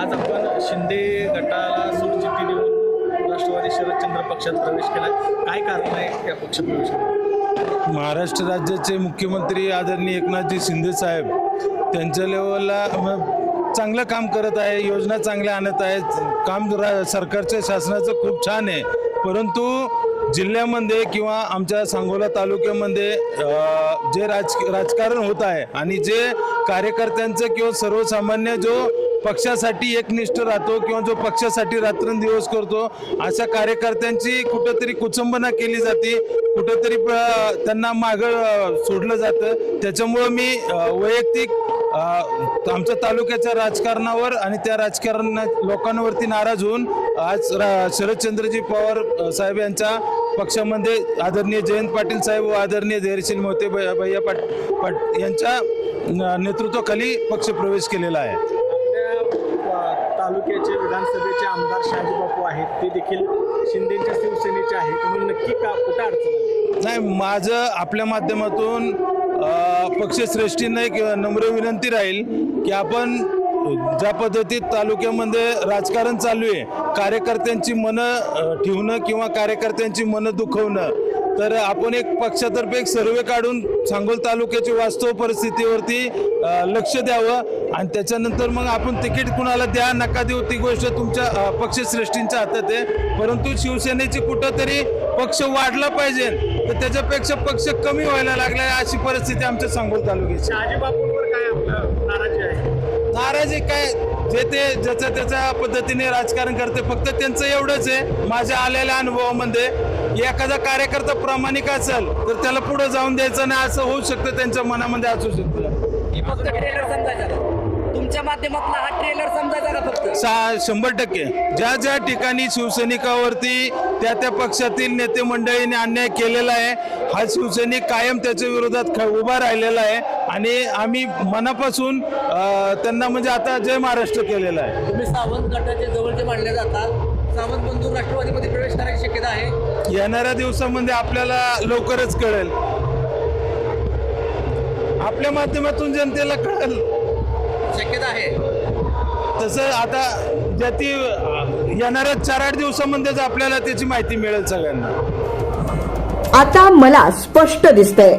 आज आपण शिंदे गटाला सुरचिती देऊन राष्ट्रवादी शरदचंद्र पक्षात प्रवेश केला काय कारण आहे या पक्ष महाराष्ट्र राज्याचे मुख्यमंत्री आदरणीय एकनाथजी शिंदे साहेब त्यांच्या लेवलला चांगलं काम करत आहे योजना चांगल्या आणत आहेत. काम रा सरकारच्या शासनाचं खूप छान आहे. परंतु जिल्ह्यामध्ये किंवा आमच्या सांगोला तालुक्यामध्ये जे राज राजकारण होत आहे आणि जे कार्यकर्त्यांचं किंवा सर्वसामान्य जो पक्षासाठी एकनिष्ठ राहतो किंवा जो पक्षासाठी रात्रंदिवस करतो अशा कार्यकर्त्यांची कुठंतरी कुचंबना केली जाते. कुठंतरी प- त्यांना मागं सोडलं जातं. त्याच्यामुळं मी वैयक्तिक आमच्या तालुक्याच्या राजकारणावर आणि त्या राजकारणा लोकांवरती नाराज होऊन आज रा शरदचंद्रजी पवार साहेब यांच्या पक्षामध्ये आदरणीय जयंत पाटील साहेब व आदरणीय धैर्यशील मोहिते भैया भैया पाट पाट यांच्या न- नेतृत्वाखाली पक्ष प्रवेश केलेला आहे. तालुक्याचे विधानसभेचे आमदार शहाजी बापू आहेत. ते देखील शिंदेच्या शिवसेनेचे आहेत. म्हणून नक्की का कुठं अडचण नाही माझं आपल्या माध्यमातून पक्षश्रेष्ठींना एक नम्र विनंती राहील की आपण ज्या पद्धतीत तालुक्यामध्ये राजकारण चालू आहे कार्यकर्त्यांची मनं ठेवणं किंवा कार्यकर्त्यांची मनं दुखवणं तर आपण एक पक्षातर्फे एक सर्वे काढून सांगोल तालुक्याची वास्तव परिस्थितीवरती लक्ष द्यावं आणि त्याच्यानंतर मग आपण तिकीट कुणाला द्या नका देऊ ती गोष्ट तुमच्या पक्षश्रेष्ठींच्या हातात आहे. परंतु शिवसेनेची कुठंतरी पक्ष वाढला पाहिजे तर त्याच्यापेक्षा पक्ष कमी व्हायला लागला अशी परिस्थिती आमच्या सांगोल तालुक्याची. नाराजी काय जे ते ज्याच्या त्याच्या पद्धतीने राजकारण करते फक्त त्यांचं एवढंच आहे. माझ्या आलेल्या अनुभवामध्ये एखादा कार्यकर्ता प्रामाणिक असेल तर त्याला पुढे जाऊन द्यायचं नाही असं होऊ शकतं त्यांच्या मनामध्ये असू शकतं. ही फक्त ट्रेलर समजायचा तुमच्या माध्यमातला हा ट्रेलर समजायचा का फक्त? सा शंभर टक्के. ज्या ज्या ठिकाणी शिवसैनिकावरती त्या त्या पक्षातील नेते मंडळीने अन्याय केलेला आहे हा शिवसैनिक कायम त्याच्या विरोधात उभा राहिलेला आहे. आणि आम्ही मनापासून त्यांना म्हणजे आता जय महाराष्ट्र केलेला आहे. तुम्ही सावंत गटाचे जवळचे मानले जातात. सावंत बंधू राष्ट्रवादीमध्ये प्रवेश करायची शक्यता आहे. येणाऱ्या दिवसामध्ये आपल्याला लवकरच कळेल. आपल्या माध्यमातून जनतेला कळेल. शक्यता आहे. तसं आता ज्या ती येणाऱ्या चार आठ दिवसामध्येच आपल्याला त्याची माहिती मिळेल सगळ्यांना. आता मला स्पष्ट दिसतंय.